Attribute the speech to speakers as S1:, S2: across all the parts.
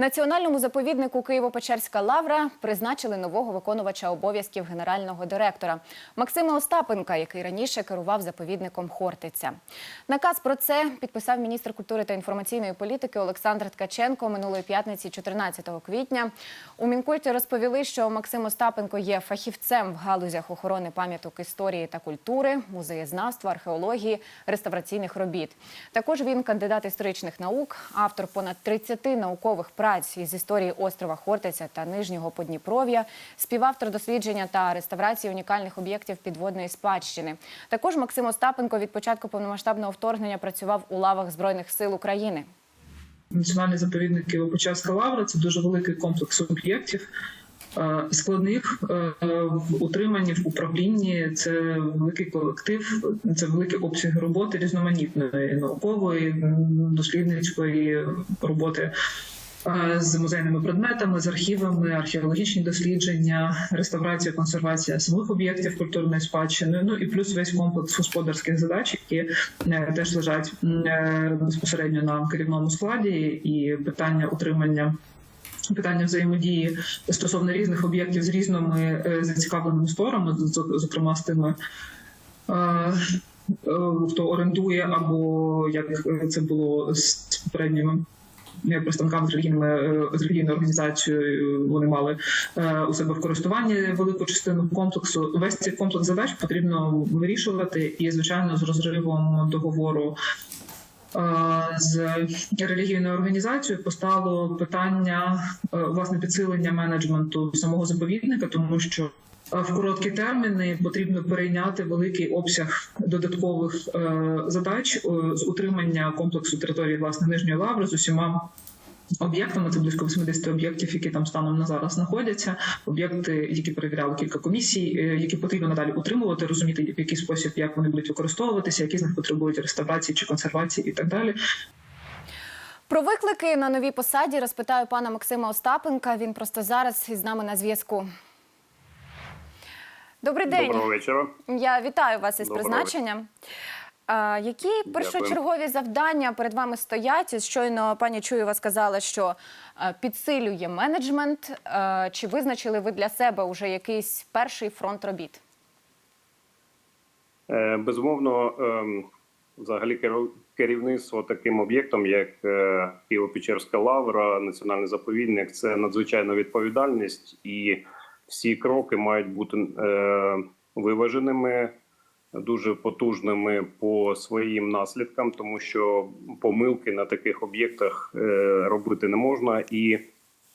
S1: Національному заповіднику Києво-Печерська лавра призначили нового виконувача обов'язків генерального директора Максима Остапенка, який раніше керував заповідником Хортиця. Наказ про це підписав міністр культури та інформаційної політики Олександр Ткаченко минулої п'ятниці, 14 квітня. У Мінкульті розповіли, що Максим Остапенко є фахівцем в галузях охорони пам'яток історії та культури, музеєзнавства, археології, реставраційних робіт. Також він кандидат історичних наук, автор понад 30 наукових праць із історії острова Хортиця та Нижнього Подніпров'я, співавтор дослідження та реставрації унікальних об'єктів підводної спадщини. Також Максим Остапенко від початку повномасштабного вторгнення працював у лавах Збройних сил України.
S2: Національний заповідник Києво-Печерська лавра це дуже великий комплекс об'єктів. е, Складних е, в в управлінні це великий колектив, це великі обсяги роботи різноманітної наукової, дослідницької роботи з музейними предметами, з архівами, археологічні дослідження, реставрація, консервація самих об'єктів культурної спадщини. Ну і плюс весь комплекс господарських задач, які е, теж лежать е, безпосередньо на керівному складі, і питання утримання. Питання взаємодії стосовно різних об'єктів з різними е, зацікавленими сторонами, зокрема з тими, е, е, хто орендує, або як це було з попередніми е, представниками е, з релігійною організацією. Вони мали е, у себе в користуванні велику частину комплексу. Весь цей комплекс задач потрібно вирішувати, і звичайно, з розривом договору е, з релігійною організацією постало питання е, власне підсилення менеджменту самого заповідника, тому що е, в короткі терміни потрібно перейняти великий обсяг додаткових е, задач е, з утримання комплексу території власне нижньої лаври з усіма. Об'єктами це близько 80 об'єктів, які там станом на зараз знаходяться. Об'єкти, які перевіряли кілька комісій, е, які потрібно надалі утримувати, розуміти в який спосіб, як вони будуть використовуватися, які з них потребують реставрації чи консервації, і так далі.
S1: Про виклики на новій посаді розпитаю пана Максима Остапенка. Він просто зараз із нами на зв'язку. Добрий день.
S3: Доброго вечора.
S1: Я вітаю вас із
S3: Доброго
S1: призначенням. А, які першочергові завдання перед вами стоять? Щойно пані Чуєва сказала, що е, підсилює менеджмент. Е, Чи визначили ви для себе вже якийсь перший фронт робіт?
S3: Е, Безумовно, ем, взагалі керівництво таким об'єктом, як Києво-Печерська лавра, національний заповідник, це надзвичайна відповідальність, і всі кроки мають бути е, виваженими, дуже потужними по своїм наслідкам, тому що помилки на таких об'єктах е, робити не можна і.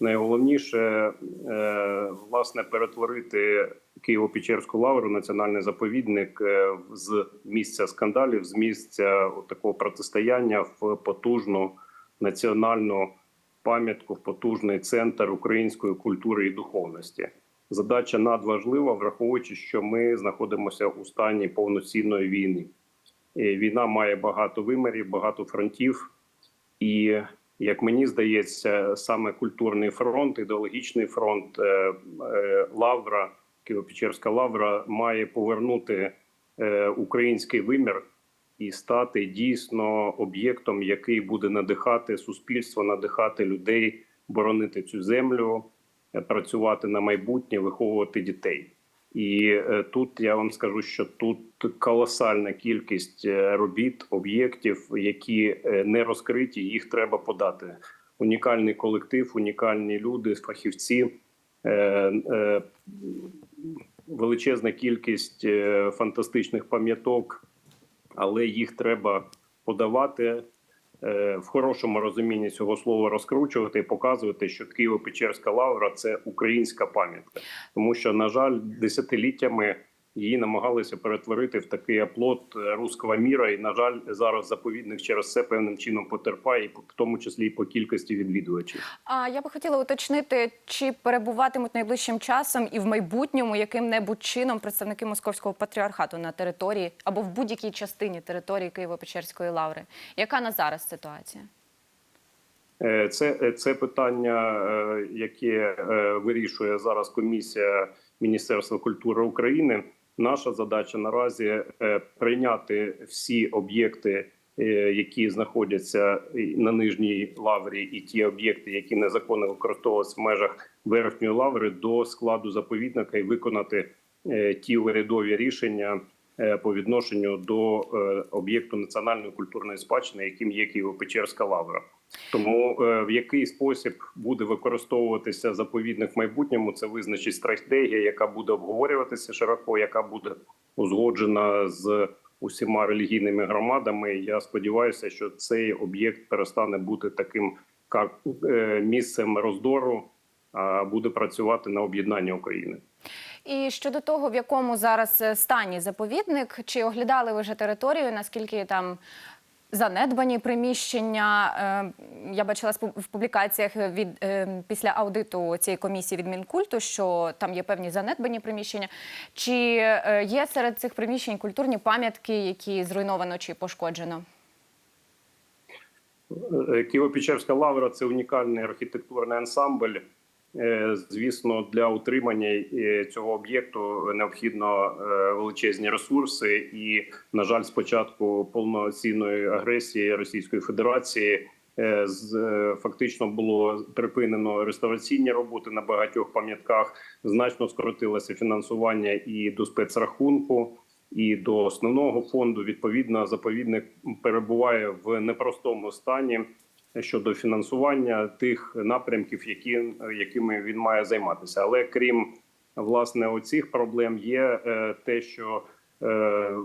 S3: Найголовніше е, власне перетворити Києво-Печерську лавру, національний заповідник е, з місця скандалів, з місця такого протистояння в потужну національну пам'ятку, в потужний центр української культури і духовності. Задача надважлива, враховуючи, що ми знаходимося у стані повноцінної війни. І Війна має багато вимірів, багато фронтів, і як мені здається, саме культурний фронт, ідеологічний фронт, е, е, лавра, Києво-Печерська лавра має повернути е, український вимір і стати дійсно об'єктом, який буде надихати суспільство, надихати людей, боронити цю землю, е, працювати на майбутнє, виховувати дітей. І е, тут я вам скажу, що тут колосальна кількість е, робіт, об'єктів, які е, не розкриті, їх треба подати. Унікальний колектив, унікальні люди, фахівці, величезна кількість фантастичних пам'яток, але їх треба подавати в хорошому розумінні цього слова розкручувати і показувати, що Києво-Печерська лавра це українська пам'ятка, тому що на жаль, десятиліттями її намагалися перетворити в такий оплот е, руського міра. І на жаль, зараз заповідник через це певним чином потерпає, в тому числі і по кількості відвідувачів.
S1: А я би хотіла уточнити, чи перебуватимуть найближчим часом і в майбутньому яким-небудь чином представники московського патріархату на території або в будь-якій частині території Києво-Печерської лаври. Яка на зараз ситуація?
S3: Е, Це, е, це питання, яке вирішує зараз комісія Міністерства культури України. Наша задача наразі е, прийняти всі об'єкти е, які знаходяться на нижній лаврі, і ті об'єкти, які незаконно використовувалися в межах верхньої лаври, до складу заповідника і виконати е, ті урядові рішення по відношенню до об'єкту національної культурної спадщини, яким є Києво-Печерська лавра. Тому е, в який спосіб буде використовуватися заповідник в майбутньому, це визначить стратегія, яка буде обговорюватися широко, яка буде узгоджена з усіма релігійними громадами. Я сподіваюся, що цей об'єкт перестане бути таким е, місцем роздору, а буде працювати на об'єднання України.
S1: І щодо того, в якому зараз е, стані заповідник, чи оглядали ви вже територію, наскільки там занедбані приміщення? Е, Я бачила в публікаціях від е, після аудиту цієї комісії від Мінкульту, що там є певні занедбані приміщення. Чи е, є серед цих приміщень культурні пам'ятки, які зруйновано чи пошкоджено?
S3: Києво-Печерська лавра це унікальний архітектурний ансамбль. Е, Звісно, для утримання е, цього об'єкту необхідно е, величезні ресурси, і на жаль, спочатку повноцінної агресії Російської Федерації фактично було припинено реставраційні роботи на багатьох пам'ятках. Значно скоротилося фінансування і до спецрахунку і до основного фонду. Відповідно, заповідник перебуває в непростому стані щодо фінансування тих напрямків, які якими він має займатися. Але крім власне оцих проблем, є е, те, що е,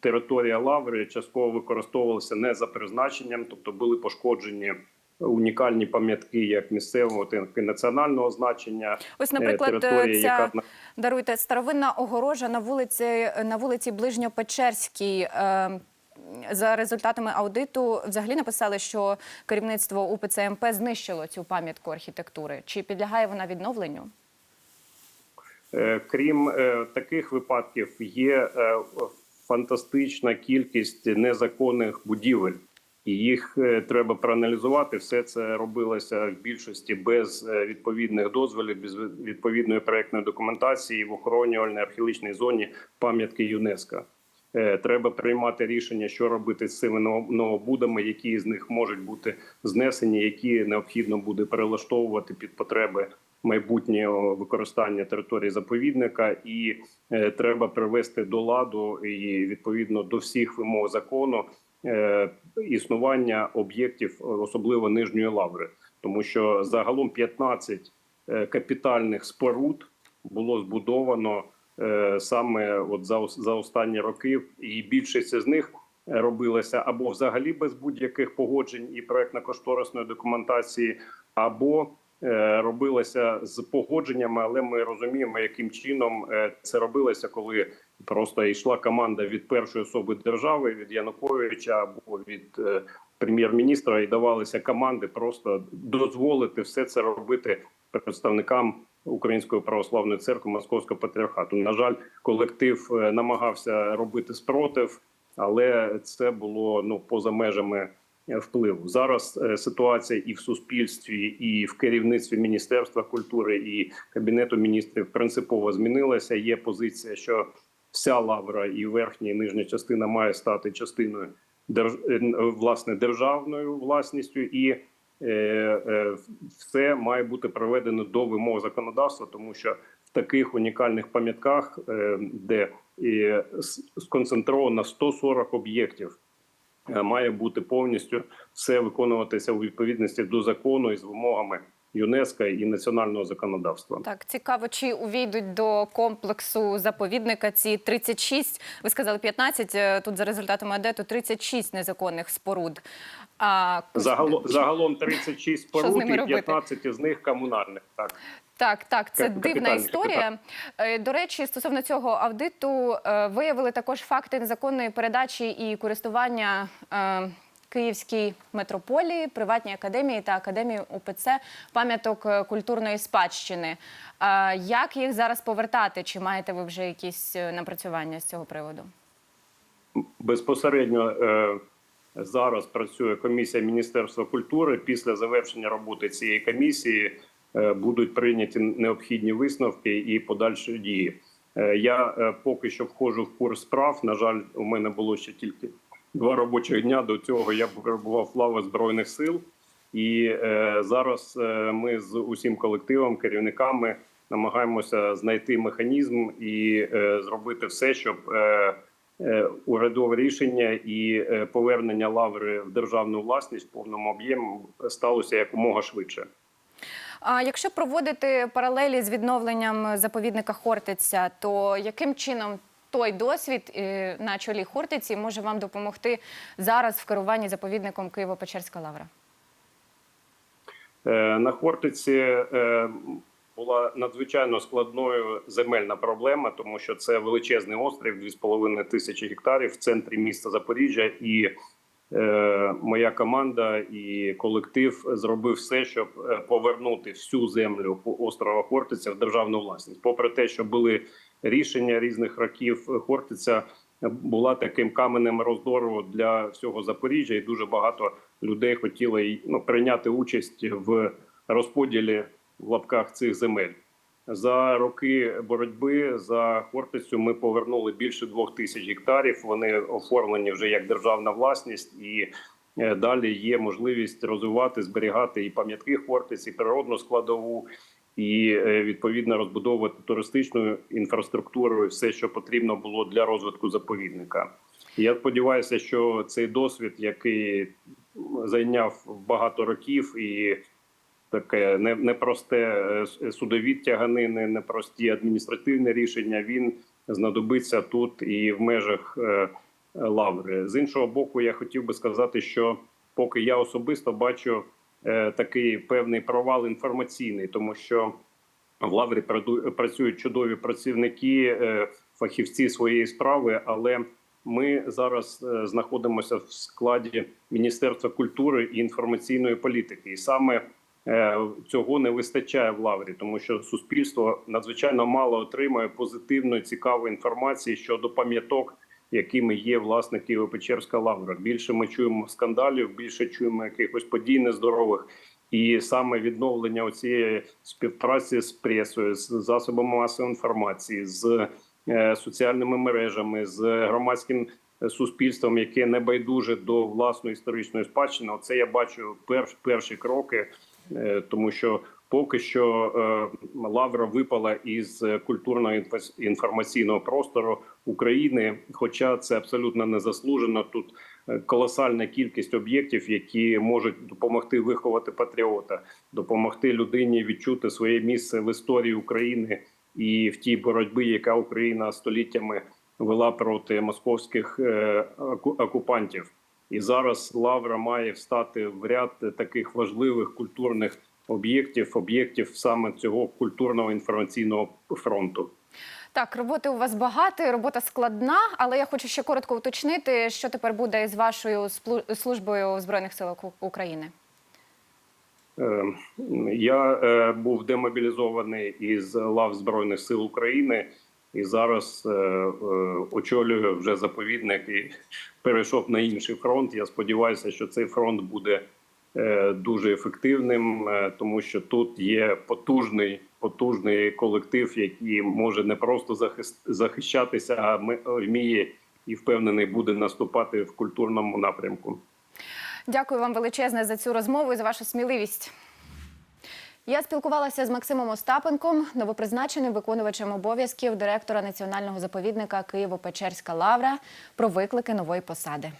S3: територія лаври частково використовувалася не за призначенням, тобто були пошкоджені. Унікальні пам'ятки як місцевого, так і національного значення.
S1: Ось,
S3: Е,
S1: наприклад, ця
S3: яка
S1: даруйте старовинна огорожа на вулиці на вулиці Ближньопечерській. Е, за результатами аудиту взагалі написали, що керівництво УПЦ МП знищило цю пам'ятку архітектури. Чи підлягає вона відновленню?
S3: Е, Крім е, таких випадків, є е, фантастична кількість незаконних будівель, і їх треба проаналізувати. Все це робилося в більшості без відповідних дозволів, без відповідної проектної документації в охоронювальній археологічній зоні пам'ятки ЮНЕСКО. Е, Треба приймати рішення, що робити з цими новобудами, які з них можуть бути знесені, які необхідно буде перелаштовувати під потреби майбутнього використання території заповідника, і е, треба привести до ладу і відповідно до всіх вимог закону е, існування об'єктів, особливо нижньої лаври, тому що загалом 15 е, капітальних споруд було збудовано саме от за, за останні роки, і більшість з них е, робилася або взагалі без будь-яких погоджень і проектно-кошторисної документації, або е, робилася з погодженнями, але ми розуміємо, яким чином е, це робилося, коли просто йшла команда від першої особи держави, від Януковича або від е, прем'єр-міністра, і давалися команди просто дозволити все це робити представникам Української православної церкви Московського патріархату. На жаль, колектив е, намагався робити спротив, але це було ну поза межами е, впливу. Зараз е, ситуація і в суспільстві, і в керівництві Міністерства культури і кабінету міністрів принципово змінилася. Є позиція, що вся лавра і верхня і нижня частина має стати частиною держ... власне державною власністю і все має бути проведено до вимог законодавства, тому що в таких унікальних пам'ятках, е, де е, сконцентровано 140 об'єктів, е, має бути повністю все виконуватися у відповідності до закону і з вимогами ЮНЕСКО і національного законодавства.
S1: Так, цікаво, чи увійдуть до комплексу заповідника ці 36, ви сказали 15, е, тут за результатами АДЕТу 36 незаконних споруд. А,
S3: Загалом, загалом 36
S1: Що з
S3: споруд і
S1: робити?
S3: 15 з них комунальних. Так.
S1: Так, так, це
S3: Кап-
S1: дивна історія. Е, До речі, стосовно цього аудиту е, виявили також факти незаконної передачі і користування Київській метрополії, приватній академії та академії УПЦ пам'яток е, культурної спадщини. Е, Як їх зараз повертати? Чи маєте ви вже якісь е, напрацювання з цього приводу?
S3: Безпосередньо зараз працює комісія Міністерства культури. Після завершення роботи цієї комісії будуть прийняті необхідні висновки і подальші дії. Я поки що входжу в курс справ. На жаль, у мене було ще тільки два робочих дня до цього я перебував в лаві збройних сил, і е, зараз е, ми з усім колективом, керівниками намагаємося знайти механізм і е, зробити все, щоб е, е, урядове рішення і е, повернення лаври в державну власність в повному об'ємі сталося якомога швидше.
S1: А якщо проводити паралелі з відновленням заповідника Хортиця, то яким чином той досвід е, на чолі Хортиці може вам допомогти зараз в керуванні заповідником Києво-Печерська лавра?
S3: Е, На Хортиці е, була надзвичайно складною земельна проблема, тому що це величезний острів, 2,5 тисячі гектарів в центрі міста Запоріжжя. І моя команда і колектив зробив все, щоб повернути всю землю по острова Хортиця в державну власність. Попри те, що були рішення різних років, Хортиця була таким каменем роздору для всього Запоріжжя, і дуже багато людей хотіли ну, прийняти участь в розподілі в лапках цих земель. За роки боротьби за Хортицю ми повернули більше двох тисяч гектарів. Вони оформлені вже як державна власність, і е, далі є можливість розвивати, зберігати і пам'ятки Хортиці, і природну складову, і е, відповідно розбудовувати туристичну інфраструктуру, і все, що потрібно було для розвитку заповідника. Я сподіваюся, що цей досвід, який зайняв багато років, і таке непросте е, судові тяганини, непрості адміністративні рішення, він знадобиться тут і в межах е, лаври. З іншого боку, я хотів би сказати, що поки я особисто бачу такий певний провал інформаційний, тому що в лаврі працюють чудові працівники, е, фахівці своєї справи, але ми зараз е, знаходимося в складі Міністерства культури і інформаційної політики, і саме е, цього не вистачає в лаврі, тому що суспільство надзвичайно мало отримує позитивної цікавої інформації щодо пам'яток, якими є власне Києво-Печерська лавра. Більше ми чуємо скандалів, більше чуємо якихось подій нездорових. І саме відновлення цієї співпраці з пресою, з засобами масової інформації, з е, соціальними мережами, з громадським суспільством, яке не байдуже до власної історичної спадщини. Оце я бачу перш, перші кроки, е, тому що поки що е, лавра випала із культурного інфос- інформаційного простору України, хоча це абсолютно незаслужено. Тут е, колосальна кількість об'єктів, які можуть допомогти виховати патріота, допомогти людині відчути своє місце в історії України і в тій боротьбі, яка Україна століттями вела проти московських е, окупантів. І зараз Лавра має встати в ряд таких важливих культурних об'єктів, об'єктів саме цього культурного інформаційного фронту.
S1: Так, роботи у вас багато, робота складна, але я хочу ще коротко уточнити, що тепер буде з вашою службою в Збройних силах України.
S3: Е, Я е, був демобілізований із лав Збройних сил України і зараз е, очолюю вже заповідник і перейшов на інший фронт. Я сподіваюся, що цей фронт буде дуже ефективним, тому що тут є потужний, потужний колектив, який може не просто захищатися, а ми- вміє і впевнений буде наступати в культурному напрямку.
S1: Дякую вам величезне за цю розмову і за вашу сміливість. Я спілкувалася з Максимом Остапенком, новопризначеним виконувачем обов'язків директора національного заповідника Києво-Печерська лавра про виклики нової посади.